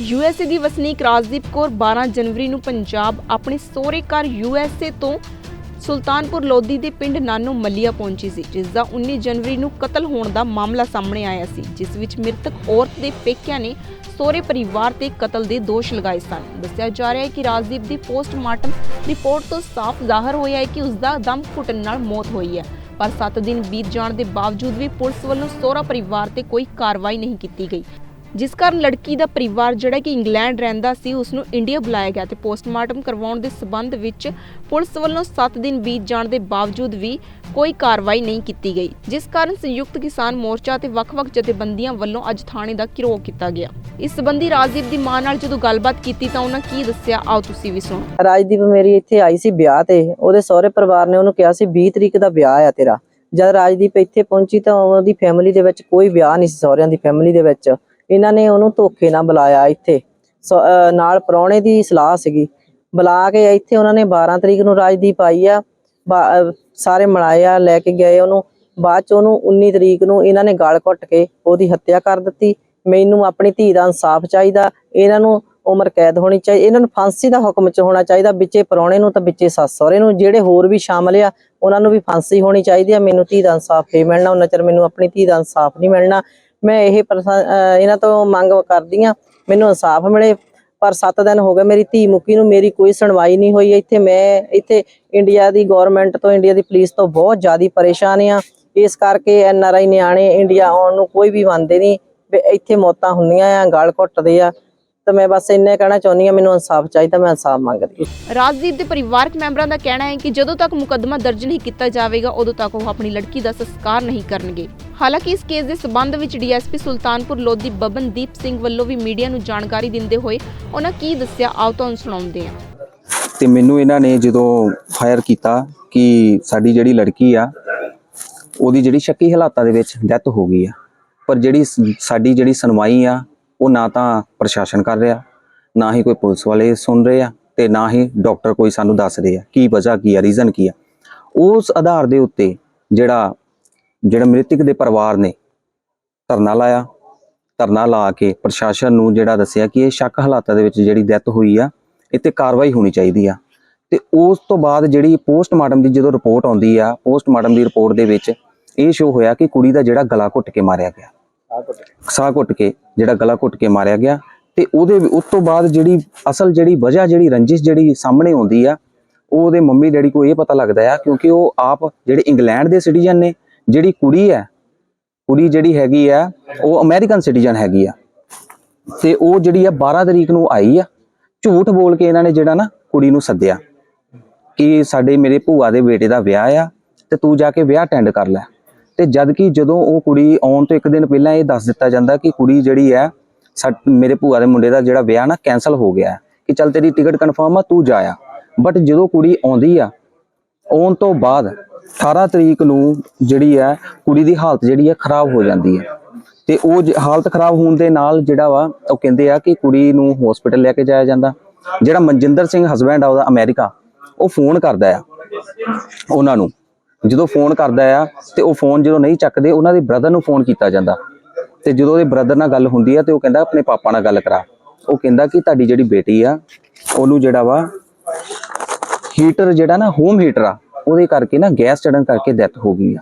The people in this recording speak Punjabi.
ਯੂਐਸਏ ਦੀ ਵਸਨੀਕ ਰਾਜਦੀਪ ਕੌਰ 12 ਜਨਵਰੀ ਨੂੰ ਪੰਜਾਬ ਆਪਣੇ ਸਹੁਰੇ ਘਰ ਯੂਐਸਏ ਤੋਂ ਸੁਲਤਾਨਪੁਰ ਲੋਧੀ ਦੇ ਪਿੰਡ ਨਾਨੋ ਮੱਲੀਆ ਪਹੁੰਚੀ ਸੀ, ਜਿਸ ਦਾ 19 ਜਨਵਰੀ ਨੂੰ ਕਤਲ ਹੋਣ ਦਾ ਮਾਮਲਾ ਸਾਹਮਣੇ ਆਇਆ ਸੀ, ਜਿਸ ਵਿੱਚ ਮ੍ਰਿਤਕ ਔਰਤ ਦੇ ਪੇਕਿਆਂ ਨੇ ਸਹੁਰੇ ਪਰਿਵਾਰ ਤੇ ਕਤਲ ਦੇ ਦੋਸ਼ ਲਗਾਏ ਸਨ। ਦੱਸਿਆ ਜਾ ਰਿਹਾ ਹੈ ਕਿ ਰਾਜਦੀਪ ਦੀ ਪੋਸਟਮਾਰਟਮ ਰਿਪੋਰਟ ਤੋਂ ਸਾਫ਼ ਜ਼ਾਹਰ ਹੋਇਆ ਹੈ ਕਿ ਉਸ ਦਾ ਦਮ ਘੁੱਟਣ ਨਾਲ ਮੌਤ ਹੋਈ ਹੈ, ਪਰ 7 ਦਿਨ ਬੀਤ ਜਾਣ ਦੇ ਬਾਵਜੂਦ ਵੀ ਪੁਲਿਸ ਵੱਲੋਂ ਸਹੁਰਾ ਪਰਿਵਾਰ ਤੇ ਕੋਈ ਕਾਰਵਾਈ ਨਹੀਂ ਕੀਤੀ ਗਈ। ਜਿਸ ਕਾਰਨ ਲੜਕੀ ਦਾ ਪਰਿਵਾਰ ਜਿਹੜਾ ਕਿ ਇੰਗਲੈਂਡ ਰਹਿੰਦਾ ਸੀ ਉਸ ਨੂੰ ਇੰਡੀਆ ਬੁਲਾਇਆ ਗਿਆ ਤੇ ਪੋਸਟਮਾਰਟਮ ਕਰਵਾਉਣ ਦੇ ਸਬੰਧ ਵਿੱਚ ਪੁਲਿਸ ਵੱਲੋਂ 7 ਦਿਨ ਬੀਤ ਜਾਣ ਦੇ ਬਾਵਜੂਦ ਵੀ ਕੋਈ ਕਾਰਵਾਈ ਨਹੀਂ ਕੀਤੀ ਗਈ, ਜਿਸ ਕਾਰਨ ਸੰਯੁਕਤ ਕਿਸਾਨ ਮੋਰਚਾ ਤੇ ਵੱਖ-ਵੱਖ ਜਥੇਬੰਦੀਆਂ ਵੱਲੋਂ ਅੱਜ ਥਾਣੇ ਦਾ ਘਿਰਾਓ ਕੀਤਾ ਗਿਆ। ਇਸ ਸਬੰਧੀ ਰਾਜਦੀਪ ਦੀ ਮਾਂ ਨਾਲ ਜਦੋਂ ਗੱਲਬਾਤ ਕੀਤੀ ਤਾਂ ਉਹਨਾਂ ਕੀ ਦੱਸਿਆ, ਆਓ ਤੁਸੀਂ ਵੀ ਸੁਣੋ। ਰਾਜਦੀਪ ਮੇਰੀ ਇੱਥੇ ਆਈ ਸੀ ਵਿਆਹ ਤੇ, ਉਹਦੇ ਸਹੁਰੇ ਪਰਿਵਾਰ ਨੇ ਉਹਨੂੰ ਕਿਹਾ ਸੀ 20 ਤਰੀਕ ਦਾ ਵਿਆਹ ਆ ਤੇਰਾ। ਜਦ ਰਾਜਦੀਪ ਇੱਥੇ ਪਹੁੰਚੀ ਤਾਂ ਉਹਦੀ ਫੈਮਿਲੀ ਦੇ ਵਿੱਚ ਕੋਈ ਵਿਆਹ ਨਹੀਂ ਸੀ ਸਹੁਰਿਆਂ ਦੀ ਫੈਮਿਲੀ ਦੇ ਵਿੱਚ। ਇਹਨਾਂ ਨੇ ਉਹਨੂੰ ਧੋਖੇ ਨਾਲ ਬੁਲਾਇਆ ਇੱਥੇ। ਸ- ਨਾਲ ਪ੍ਰਾਹੁਣੇ ਦੀ ਸਲਾਹ ਸੀਗੀ। ਬੁਲਾ ਕੇ ਇੱਥੇ ਉਹਨਾਂ ਨੇ 12 ਤਰੀਕ ਨੂੰ ਰਾਜਦੀਪ ਆਈ ਆ ਸਾਰੇ ਮਲਾਇਆ ਲੈ ਕੇ ਗਏ ਉਹਨੂੰ। ਬਾਅਦ ਚ ਉਹਨੂੰ 19 ਤਰੀਕ ਨੂੰ ਇਹਨਾਂ ਨੇ ਗਾਲ ਘੁੱਟ ਕੇ ਉਹਦੀ ਹੱਤਿਆ ਕਰ ਦਿੱਤੀ। ਮੈਨੂੰ ਆਪਣੀ ਧੀ ਦਾ ਇਨਸਾਫ ਚਾਹੀਦਾ, ਇਹਨਾਂ ਨੂੰ ਉਮਰ ਕੈਦ ਹੋਣੀ ਚਾਹੀਦੀ ਇਹਨਾਂ ਨੂੰ ਫਾਂਸੀ ਦਾ ਹੁਕਮ ਚ ਹੋਣਾ ਚਾਹੀਦਾ, ਵਿੱਚੇ ਪਰੌਣੇ ਨੂੰ ਤਾਂ ਵਿੱਚੇ ਸੱਸ ਸਹੁਰੇ ਨੂੰ। ਜਿਹੜੇ ਹੋਰ ਵੀ ਸ਼ਾਮਲ ਆ, ਉਹਨਾਂ ਨੂੰ ਵੀ ਫਾਂਸੀ ਹੋਣੀ ਚਾਹੀਦੀ ਆ। ਮੈਨੂੰ ਧੀ ਦਾ ਇਨਸਾਫ ਨਹੀਂ ਮਿਲਣਾ, ਉਹਨਾਂ ਚਿਰ ਮੈਨੂੰ ਆਪਣੀ ਧੀ ਦਾ ਇਨਸਾਫ ਨਹੀਂ ਮਿਲਣਾ। ਮੈਂ ਇਹ ਇਹਨਾਂ ਤੋਂ ਮੰਗ ਕਰਦੀ ਆ ਮੈਨੂੰ ਇਨਸਾਫ ਮਿਲੇ। ਪਰ 7 ਦਿਨ ਹੋ ਗਏ ਮੇਰੀ ਧੀ ਮੁੱਕੀ ਨੂੰ, ਮੇਰੀ ਕੋਈ ਸੁਣਵਾਈ ਨਹੀਂ ਹੋਈ। ਇੱਥੇ ਮੈਂ, ਇੱਥੇ ਇੰਡੀਆ ਦੀ ਗਵਰਨਮੈਂਟ ਤੋਂ, ਇੰਡੀਆ ਦੀ ਪੁਲਿਸ ਤੋਂ ਬਹੁਤ ਜ਼ਿਆਦਾ ਪਰੇਸ਼ਾਨ ਆ ਇਸ ਕਰਕੇ ਐਨ ਆਰ ਆਈ ਨਿਆਣੇ ਇੰਡੀਆ ਆਉਣ ਨੂੰ ਕੋਈ ਵੀ ਮੰਨਦੇ ਨਹੀਂ। ਵੀ ਇੱਥੇ ਮੌਤਾਂ ਹੁੰਦੀਆਂ ਆ, ਗਲ ਘੁੱਟਦੇ ਆ। ਤਾਂ ਮੈਂ ਬਸ ਇੰਨੇ ਕਹਿਣਾ ਚਾਹੁੰਦੀ ਆ ਮੈਨੂੰ ਇਨਸਾਫ ਚਾਹੀਦਾ, ਮੈਂ ਇਨਸਾਫ ਮੰਗਦੀ ਰਾਜਦੀਪ ਦੇ ਪਰਿਵਾਰਕ ਮੈਂਬਰਾਂ ਦਾ ਕਹਿਣਾ ਹੈ ਕਿ ਜਦੋਂ ਤੱਕ ਮੁਕੱਦਮਾ ਦਰਜ ਨਹੀਂ ਕੀਤਾ ਜਾਵੇਗਾ, ਉਦੋਂ ਤੱਕ ਉਹ ਆਪਣੀ ਲੜਕੀ ਦਾ ਸੰਸਕਾਰ ਨਹੀਂ ਕਰਨਗੇ। ਹਾਲਾਂਕਿ ਇਸ ਕੇਸ ਦੇ ਸਬੰਧ ਵਿੱਚ ਡੀਐਸਪੀ ਸੁਲਤਾਨਪੁਰ ਲੋਧੀ ਬਬਨਦੀਪ ਸਿੰਘ ਵੱਲੋਂ ਵੀ ਮੀਡੀਆ ਨੂੰ ਜਾਣਕਾਰੀ ਦਿੰਦੇ ਹੋਏ ਉਹਨਾਂ ਕੀ ਦੱਸਿਆ, ਆਓ ਤੁਹਾਨੂੰ ਸੁਣਾਉਂਦੇ ਹਾਂ। ਤੇ ਮੈਨੂੰ ਇਹਨਾਂ ਨੇ ਜਦੋਂ ਫਾਇਰ ਕੀਤਾ ਕਿ ਸਾਡੀ ਜਿਹੜੀ ਲੜਕੀ ਆ, ਉਹਦੀ ਜਿਹੜੀ ਸ਼ੱਕੀ ਹਾਲਾਤਾਂ ਦੇ ਵਿੱਚ ਡੈਥ ਹੋ ਗਈ ਆ। ਪਰ ਜਿਹੜੀ ਸਾਡੀ ਜਿਹੜੀ ਸੁਣਵਾਈ ਆ, ਉਹ ਨਾ ਤਾਂ ਪ੍ਰਸ਼ਾਸਨ ਕਰ ਰਿਹਾ, ਨਾ ਹੀ ਕੋਈ ਪੁਲਿਸ ਵਾਲੇ ਸੁਣ ਰਹੇ ਆ ਤੇ ਨਾ ਹੀ ਡਾਕਟਰ ਕੋਈ ਸਾਨੂੰ ਦੱਸ ਰਹੇ ਆ, ਕੀ ਵਜ੍ਹਾ ਕੀ ਆ ਰੀਜ਼ਨ ਕੀ ਆ। ਉਸ ਆਧਾਰ ਦੇ ਉੱਤੇ ਜਿਹੜਾ ਜਿਹੜਾ ਮ੍ਰਿਤਕ ਦੇ ਪਰਿਵਾਰ ਨੇ ਧਰਨਾ ਲਾਇਆ ਧਰਨਾ ਲਾ ਕੇ ਪ੍ਰਸ਼ਾਸਨ ਨੂੰ ਜਿਹੜਾ ਦੱਸਿਆ ਕਿ ਇਹ ਸ਼ੱਕ ਹਾਲਾਤਾਂ ਦੇ ਵਿੱਚ ਜਿਹੜੀ ਡੈਥ ਹੋਈ ਆ ਇਹ ਤੇ ਕਾਰਵਾਈ ਹੋਣੀ ਚਾਹੀਦੀ ਆ। ਤੇ ਉਸ ਤੋਂ ਬਾਅਦ ਜਿਹੜੀ ਪੋਸਟਮਾਰਟਮ ਦੀ ਜਦੋਂ ਰਿਪੋਰਟ ਆਉਂਦੀ ਆ ਪੋਸਟਮਾਰਟਮ ਦੀ ਰਿਪੋਰਟ ਦੇ ਵਿੱਚ ਇਹ ਸ਼ੋ ਹੋਇਆ ਕਿ ਕੁੜੀ ਦਾ ਜਿਹੜਾ ਗਲਾ ਘੁੱਟ ਕੇ ਮਾਰਿਆ ਗਿਆ। ਸਾਹ ਘੁੱਟ ਕੇ? ਜਿਹੜਾ ਗਲਾ ਘੁੱਟ ਕੇ ਮਾਰਿਆ ਗਿਆ ਤੇ ਉਹਦੇ ਉਸ ਤੋਂ ਬਾਅਦ ਜਿਹੜੀ ਅਸਲ ਜਿਹੜੀ ਵਜ੍ਹਾ ਜਿਹੜੀ ਰੰਜਿਸ਼ ਜਿਹੜੀ ਸਾਹਮਣੇ ਆਉਂਦੀ ਆ ਉਹ ਉਹਦੇ ਮੰਮੀ ਡੈਡੀ ਕੋ ਇਹ ਪਤਾ ਲੱਗਦਾ ਆ ਕਿਉਂਕਿ ਉਹ ਆਪ ਜਿਹੜੇ ਇੰਗਲੈਂਡ ਦੇ ਸਿਟੀਜ਼ਨ ਨੇ ਜਿਹੜੀ ਕੁੜੀ ਹੈ, ਕੁੜੀ ਜਿਹੜੀ ਹੈਗੀ ਆ, ਉਹ ਅਮਰੀਕਨ ਸਿਟੀਜ਼ਨ ਹੈਗੀ ਆ। ਤੇ ਉਹ ਜਿਹੜੀ ਆ 12 ਤਰੀਕ ਨੂੰ ਆਈ ਆ, ਝੂਠ ਬੋਲ ਕੇ ਇਹਨਾਂ ਨੇ ਜਿਹੜਾ ਨਾ ਕੁੜੀ ਨੂੰ ਸੱਦਿਆ ਕਿ ਸਾਡੇ ਮੇਰੇ ਭੂਆ ਦੇ ਬੇਟੇ ਦਾ ਵਿਆਹ ਆ ਤੇ ਤੂੰ ਜਾ ਕੇ ਵਿਆਹ ਅਟੈਂਡ ਕਰ ਲੈ। ਤੇ ਜਦ ਕਿ ਜਦੋਂ ਉਹ ਕੁੜੀ ਆਉਣ ਤੋਂ ਇੱਕ ਦਿਨ ਪਹਿਲਾਂ ਇਹ ਦੱਸ ਦਿੱਤਾ ਜਾਂਦਾ ਕਿ ਕੁੜੀ ਜਿਹੜੀ ਹੈ ਸਾ- ਮੇਰੇ ਭੂਆ ਦੇ ਮੁੰਡੇ ਦਾ ਜਿਹੜਾ ਵਿਆਹ ਨਾ ਕੈਨਸਲ ਹੋ ਗਿਆ ਕਿ ਚੱਲ ਤੇਰੀ ਟਿਕਟ ਕਨਫਰਮ ਆ, ਤੂੰ ਜਾ ਆ। ਬਟ ਜਦੋਂ ਕੁੜੀ ਆਉਂਦੀ ਆ, ਆਉਣ ਤੋਂ ਬਾਅਦ 18 ਤਰੀਕ ਨੂੰ ਜਿਹੜੀ ਹੈ, ਕੁੜੀ ਦੀ ਹਾਲਤ ਜਿਹੜੀ ਹੈ ਖਰਾਬ ਹੋ ਜਾਂਦੀ ਹੈ। ਤੇ ਉਹ ਹਾਲਤ ਖਰਾਬ ਹੋਣ ਦੇ ਨਾਲ ਜਿਹੜਾ ਵਾ, ਉਹ ਕਹਿੰਦੇ ਆ ਕਿ ਕੁੜੀ ਨੂੰ ਹਸਪੀਟਲ ਲੈ ਕੇ ਜਾਇਆ ਜਾਂਦਾ। ਜਿਹੜਾ ਮਨਜਿੰਦਰ ਸਿੰਘ ਹਸਬੈਂਡ ਆ, ਉਹਦਾ ਅਮਰੀਕਾ, ਉਹ ਫੋਨ ਕਰਦਾ ਆ ਉਹਨਾਂ ਨੂੰ। ਜਦੋਂ ਫੋਨ ਕਰਦਾ ਆ ਤੇ ਉਹ ਫੋਨ ਜਦੋਂ ਨਹੀਂ ਚੱਕਦੇ, ਉਹਨਾਂ ਦੇ ਬ੍ਰਦਰ ਨੂੰ ਫੋਨ ਕੀਤਾ ਜਾਂਦਾ। ਤੇ ਜਦੋਂ ਉਹਦੇ ਬ੍ਰਦਰ ਨਾਲ ਗੱਲ ਹੁੰਦੀ ਆ ਤੇ ਉਹ ਕਹਿੰਦਾ, ਆਪਣੇ ਪਾਪਾ ਨਾਲ ਗੱਲ ਕਰਾ। ਉਹ ਕਹਿੰਦਾ ਕਿ ਤੁਹਾਡੀ ਜਿਹੜੀ ਬੇਟੀ ਆ, ਉਹਨੂੰ ਜਿਹੜਾ ਵਾ ਹੀਟਰ ਜਿਹੜਾ ਨਾ ਹੋਮ ਹੀਟਰ ਆ ਉਹਦੇ ਕਰਕੇ ਨਾ ਗੈਸ ਚੜਨ ਕਰਕੇ ਡੈਥ ਹੋ ਗਈ ਆ।